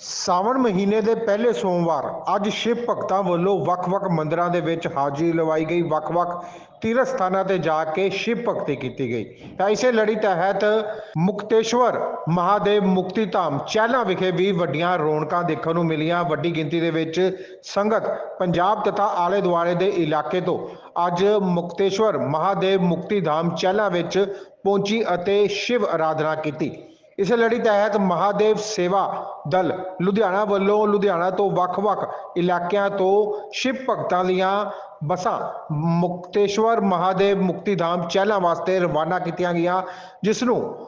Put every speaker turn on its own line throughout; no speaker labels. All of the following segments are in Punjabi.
ਸਾਵਣ ਮਹੀਨੇ ਦੇ ਪਹਿਲੇ ਸੋਮਵਾਰ, ਅੱਜ ਸ਼ਿਵ ਭਗਤਾਂ ਵੱਲੋਂ ਵੱਖ-ਵੱਖ ਮੰਦਰਾਂ ਦੇ ਵਿੱਚ ਹਾਜ਼ਰੀ ਲਵਾਈ ਗਈ। ਵੱਖ-ਵੱਖ ਤੀਰਥ ਸਥਾਨਾਂ ਤੇ ਜਾ ਕੇ ਸ਼ਿਵ ਭਗਤੀ ਕੀਤੀ ਗਈ। ਤਾਂ ਇਸੇ ਲੜੀ ਤਹਿਤ ਮੁਕਤੇਸ਼ਵਰ ਮਹਾਦੇਵ ਮੁਕਤੀ ਧਾਮ ਚਹਿਲਾਂ ਵਿਖੇ ਵੀ ਵੱਡੀਆਂ ਰੌਣਕਾਂ ਦੇਖਣ ਨੂੰ ਮਿਲੀਆਂ। ਵੱਡੀ ਗਿਣਤੀ ਦੇ ਵਿੱਚ ਸੰਗਤ ਪੰਜਾਬ ਤਥਾ ਆਲੇ ਦੁਆਲੇ ਦੇ ਇਲਾਕੇ ਤੋਂ ਅੱਜ ਮੁਕਤੇਸ਼ਵਰ ਮਹਾਦੇਵ ਮੁਕਤੀ ਧਾਮ ਚਹਿਲਾਂ ਵਿੱਚ ਪਹੁੰਚੀ ਅਤੇ ਸ਼ਿਵ ਆਰਾਧਨਾ ਕੀਤੀ। ਇਸ ਲੜੀ ਤਹਿਤ ਮਹਾਦੇਵ ਸੇਵਾ ਦਲ ਲੁਧਿਆਣਾ ਵੱਲੋਂ ਲੁਧਿਆਣਾ ਤੋਂ ਵੱਖ-ਵੱਖ ਇਲਾਕਿਆਂ ਤੋਂ ਸ਼ਿਵ ਭਗਤਾਂ ਦੀਆਂ ਬੱਸਾਂ ਮੁਕਤੇਸ਼ਵਰ ਮਹਾਦੇਵ ਮੁਕਤੀਧਾਮ ਚਹਿਲਾਂ ਵਾਸਤੇ ਰਵਾਨਾ ਕੀਤੀਆਂ ਗਈਆਂ ਜਿਸ ਨੂੰ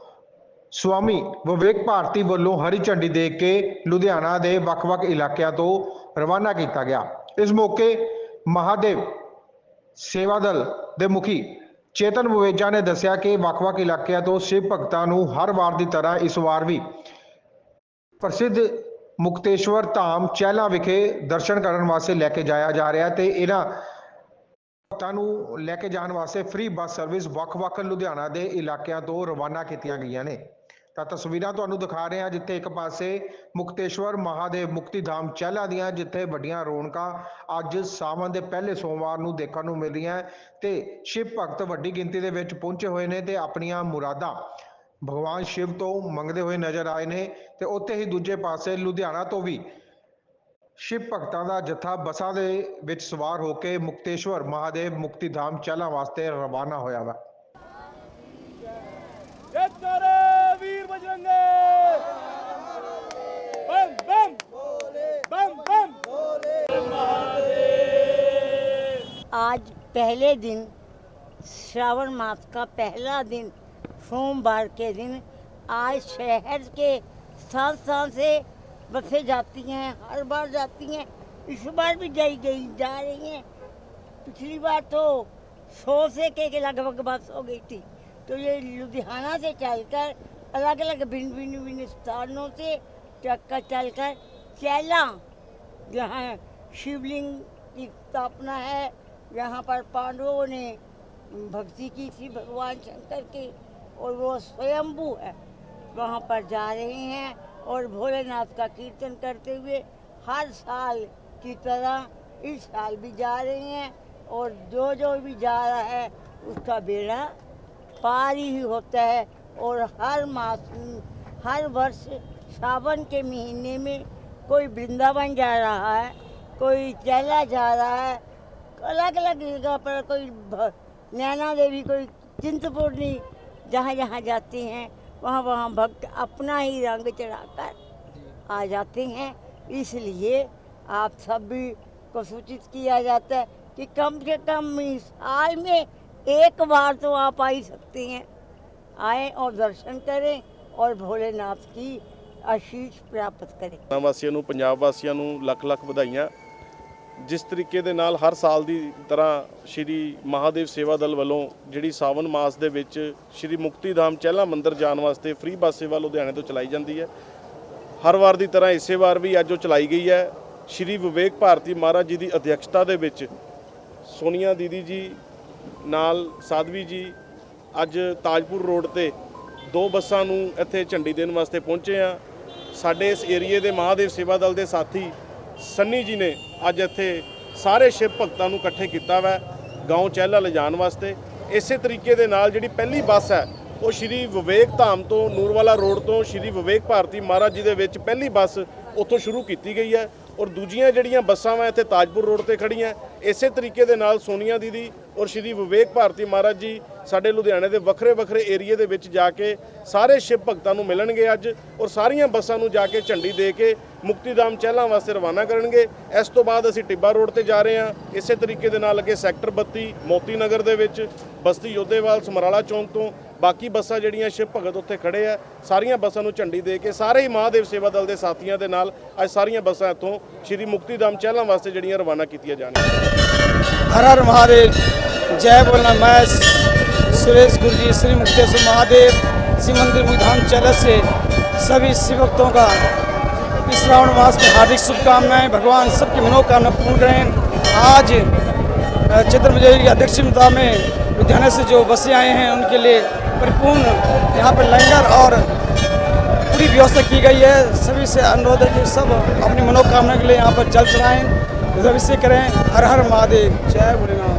ਸਵਾਮੀ ਵਿਵੇਕ ਭਾਰਤੀ ਵੱਲੋਂ ਹਰੀ ਝੰਡੀ ਦੇ ਕੇ ਲੁਧਿਆਣਾ ਦੇ ਵੱਖ-ਵੱਖ ਇਲਾਕਿਆਂ ਤੋਂ ਰਵਾਨਾ ਕੀਤਾ ਗਿਆ ਇਸ ਮੌਕੇ ਮਹਾਦੇਵ ਸੇਵਾ ਦਲ ਦੇ ਮੁਖੀ ਚੇਤਨ ਬਵੇਜਾ ਨੇ ਦੱਸਿਆ ਕਿ ਵੱਖ-ਵੱਖ ਇਲਾਕਿਆਂ ਤੋਂ ਸਿਵ ਭਗਤਾਂ ਨੂੰ ਹਰ ਵਾਰ ਦੀ ਤਰ੍ਹਾਂ ਇਸ ਵਾਰ ਵੀ ਪ੍ਰਸਿੱਧ ਮੁਕਤੇਸ਼ਵਰ ਧਾਮ ਚਹਿਲਾਂ ਵਿਖੇ ਦਰਸ਼ਨ ਕਰਨ ਵਾਸਤੇ ਲੈ ਕੇ ਜਾਇਆ ਜਾ ਰਿਹਾ ਤੇ ਇਹਨਾਂ ਭਗਤਾਂ ਨੂੰ ਲੈ ਕੇ ਜਾਣ ਵਾਸਤੇ ਫ੍ਰੀ ਬੱਸ ਸਰਵਿਸ ਵੱਖ-ਵੱਖ ਲੁਧਿਆਣਾ ਦੇ ਇਲਾਕਿਆਂ ਤੋਂ ਰਵਾਨਾ ਕੀਤੀਆਂ ਗਈਆਂ ਨੇ। ਤਾਂ ਤਸਵੀਰਾਂ ਤੁਹਾਨੂੰ ਦਿਖਾ ਰਹੇ ਹਾਂ, ਜਿੱਥੇ ਇੱਕ ਪਾਸੇ ਮੁਕਤੇਸ਼ਵਰ ਮਹਾਦੇਵ ਮੁਕਤੀ ਧਾਮ ਚਹਿਲਾਂ ਦੀਆਂ, ਜਿੱਥੇ ਵੱਡੀਆਂ ਰੌਣਕਾਂ ਅੱਜ ਸਾਵਣ ਦੇ ਪਹਿਲੇ ਸੋਮਵਾਰ ਨੂੰ ਦੇਖਣ ਨੂੰ ਮਿਲ ਰਹੀਆਂ ਤੇ ਸ਼ਿਵ ਭਗਤ ਵੱਡੀ ਗਿਣਤੀ ਦੇ ਵਿੱਚ ਪਹੁੰਚੇ ਹੋਏ ਨੇ ਤੇ ਆਪਣੀਆਂ ਮੁਰਾਦਾਂ ਭਗਵਾਨ ਸ਼ਿਵ ਤੋਂ ਮੰਗਦੇ ਹੋਏ ਨਜ਼ਰ ਆਏ ਨੇ ਤੇ ਉੱਥੇ ਹੀ ਦੂਜੇ ਪਾਸੇ ਲੁਧਿਆਣਾ ਤੋਂ ਵੀ ਸ਼ਿਵ ਭਗਤਾਂ ਦਾ ਜਥਾ ਬੱਸਾਂ ਦੇ ਵਿੱਚ ਸਵਾਰ ਹੋ ਕੇ ਮੁਕਤੇਸ਼ਵਰ ਮਹਾਦੇਵ ਮੁਕਤੀ ਧਾਮ ਚਹਿਲਾਂ ਵਾਸਤੇ ਰਵਾਨਾ ਹੋਇਆ ਵਾ।
आज पहले दिन श्रावण मास का पहला दिन सोमवार के दिन आज शहर के स्थान स्थान से बसें जाती हैं हर बार जाती हैं इस बार भी जाई गई जा रही हैं। पिछली बार तो सौ से के, के लगभग बस हो गई थी। तो ये लुधियाना से चलकर अलग अलग भिन्न भिन्न भिन्न स्थानों से चक्कर चलकर चैला जहाँ शिवलिंग की स्थापना है जहाँ पर पांडवों ने भक्ति की थी भगवान शंकर की और वो स्वयंभू है। वहाँ पर जा रहे हैं और भोलेनाथ का कीर्तन करते हुए हर साल की तरह इस साल भी जा रहे हैं और जो जो भी जा रहा है उसका बेड़ा पार ही होता है और हर मास, हर वर्ष सावन के महीने में कोई वृंदावन जा रहा है, कोई चैला जा रहा है अलग अलग जगह पर कोई भ- नैना देवी कोई चिंतपूर्णी जहाँ जहाँ जाते हैं वहाँ वहाँ भक्त अपना ही रंग चढ़ाकर आ जाते हैं इसलिए आप सभी को सूचित किया जाता है कि कम से कम इस साल में एक बार तो आप आ ही सकते हैं आए और दर्शन करें और भोलेनाथ की आशीष प्राप्त करें
ਭਾਰਤ ਵਾਸੀਆਂ ਨੂੰ ਪੰਜਾਬ ਵਾਸੀਆਂ ਨੂੰ ਲੱਖ ਲੱਖ ਵਧਾਈਆਂ ਜਿਸ ਤਰੀਕੇ ਦੇ ਨਾਲ ਹਰ ਸਾਲ ਦੀ ਤਰ੍ਹਾਂ ਸ਼੍ਰੀ ਮਹਾਦੇਵ ਸੇਵਾ ਦਲ ਵੱਲੋਂ ਜਿਹੜੀ ਸਾਵਨ ਮਾਸ ਦੇ ਵਿੱਚ ਸ਼੍ਰੀ ਮੁਕਤੀ ਧਾਮ ਚਹਿਲਾ ਮੰਦਿਰ ਜਾਣ ਵਾਸਤੇ ਫ੍ਰੀ ਬੱਸ ਸੇਵਾ ਲੁਧਿਆਣੇ ਤੋਂ ਚਲਾਈ ਜਾਂਦੀ ਹੈ। ਹਰ ਵਾਰ ਦੀ ਤਰ੍ਹਾਂ ਇਸੇ ਵਾਰ ਵੀ ਅੱਜ ਉਹ ਚਲਾਈ ਗਈ ਹੈ। ਸ਼੍ਰੀ ਵਿਵੇਕ ਭਾਰਤੀ ਮਹਾਰਾਜ ਜੀ ਦੀ ਅਧਿਕਸ਼ਤਾ ਦੇ ਵਿੱਚ ਸੋਨੀਆ ਦੀਦੀ ਜੀ ਨਾਲ ਸਾਧਵੀ ਜੀ ਅੱਜ ਤਾਜਪੁਰ ਰੋਡ ਤੇ ਦੋ ਬੱਸਾਂ ਨੂੰ ਇੱਥੇ ਝੰਡੀ ਦੇਣ ਵਾਸਤੇ ਪਹੁੰਚੇ ਆ। ਸਾਡੇ ਇਸ ਏਰੀਏ ਦੇ ਮਹਾਦੇਵ ਸੇਵਾ ਦਲ ਦੇ ਸਾਥੀ ਸੰਨੀ ਜੀ ਨੇ ਅੱਜ ਇੱਥੇ ਸਾਰੇ ਸ਼ਿਵ ਭਗਤਾਂ ਨੂੰ ਇਕੱਠੇ ਕੀਤਾ ਵਾ, ਗਾਉਂ ਚਹਿਲਾ ਲਿਜਾਣ ਵਾਸਤੇ। ਇਸੇ ਤਰੀਕੇ ਦੇ ਨਾਲ ਜਿਹੜੀ ਪਹਿਲੀ ਬੱਸ ਹੈ, ਉਹ ਸ਼੍ਰੀ ਵਿਵੇਕ ਧਾਮ ਤੋਂ ਨੂਰਵਾਲਾ ਰੋਡ ਤੋਂ ਸ਼੍ਰੀ ਵਿਵੇਕ ਭਾਰਤੀ ਮਹਾਰਾਜ ਜੀ ਦੇ ਵਿੱਚ ਪਹਿਲੀ ਬੱਸ ਉੱਥੋਂ ਸ਼ੁਰੂ ਕੀਤੀ ਗਈ ਹੈ ਔਰ ਦੂਜੀਆਂ ਜਿਹੜੀਆਂ ਬੱਸਾਂ ਵਾ ਇੱਥੇ ਤਾਜਪੁਰ ਰੋਡ ਤੇ ਖੜੀਆਂ ਇਸੇ ਤਰੀਕੇ ਦੇ ਨਾਲ ਸੋਨੀਆ ਦੀਦੀ ਔਰ ਸ਼੍ਰੀ ਵਿਵੇਕ ਭਾਰਤੀ ਮਹਾਰਾਜ ਜੀ ਸਾਡੇ ਲੁਧਿਆਣੇ ਦੇ ਵੱਖਰੇ ਵੱਖਰੇ ਏਰੀਏ ਦੇ ਵਿੱਚ ਜਾ ਕੇ ਸਾਰੇ ਸ਼ਿਵ ਭਗਤਾਂ ਨੂੰ ਮਿਲਣਗੇ ਅੱਜ ਔਰ ਸਾਰੀਆਂ ਬੱਸਾਂ ਨੂੰ ਜਾ ਕੇ ਝੰਡੀ ਦੇ ਕੇ ਮੁਕਤੀਧਾਮ ਚਹਿਲਾਂ ਵਾਸਤੇ ਰਵਾਨਾ ਕਰਨਗੇ। ਇਸ ਤੋਂ ਬਾਅਦ ਅਸੀਂ ਟਿੱਬਾ ਰੋਡ ਤੇ ਜਾ ਰਹੇ ਹਾਂ। ਇਸੇ ਤਰੀਕੇ ਦੇ ਨਾਲ ਅੱਗੇ ਸੈਕਟਰ 32 ਮੋਤੀ ਨਗਰ ਦੇ ਵਿੱਚ ਬਸਤੀ ਯੋਧੇਵਾਲ, ਸਮਰਾਲਾ ਚੌਂਕ ਤੋਂ ਬਾਕੀ ਬੱਸਾਂ ਜਿਹੜੀਆਂ ਸ਼ਿਵ ਭਗਤ ਉੱਥੇ ਖੜੇ ਆ, ਸਾਰੀਆਂ ਬੱਸਾਂ ਨੂੰ ਝੰਡੀ ਦੇ ਕੇ ਸਾਰੇ ਹੀ ਮਹਾਦੇਵ ਸੇਵਾ ਦਲ ਦੇ ਸਾਥੀਆਂ ਦੇ ਨਾਲ ਅੱਜ ਸਾਰੀਆਂ ਬੱਸਾਂ ਇੱਥੋਂ ਸ਼੍ਰੀ ਮੁਕਤੀਧਾਮ ਚਹਿਲਾਂ ਵਾਸਤੇ ਜਿਹੜੀਆਂ ਰਵਾਨਾ ਕੀਤੀਆਂ ਜਾਣਗੀਆਂ।
हर हर महादेव। जय बोलना मैं सुरेश गुरु जी श्री मुक्तेश्वर महादेव शिव मंदिर विधान चल से सभी शिव भक्तों का इस श्रावण मास में हार्दिक शुभकामनाएँ। भगवान सबकी मनोकामना पूर्ण करें। आज चित्र की अध्यक्षता में लुधियाना से जो बसें आए हैं, उनके लिए परिपूर्ण यहाँ पर लंगर और पूरी व्यवस्था की गई है। सभी से अनुरोध है कि सब अपनी मनोकामना के लिए यहाँ पर जल चढ़ाएँ। अभिषेक करें हर हर महादेव जय भोलेनाथ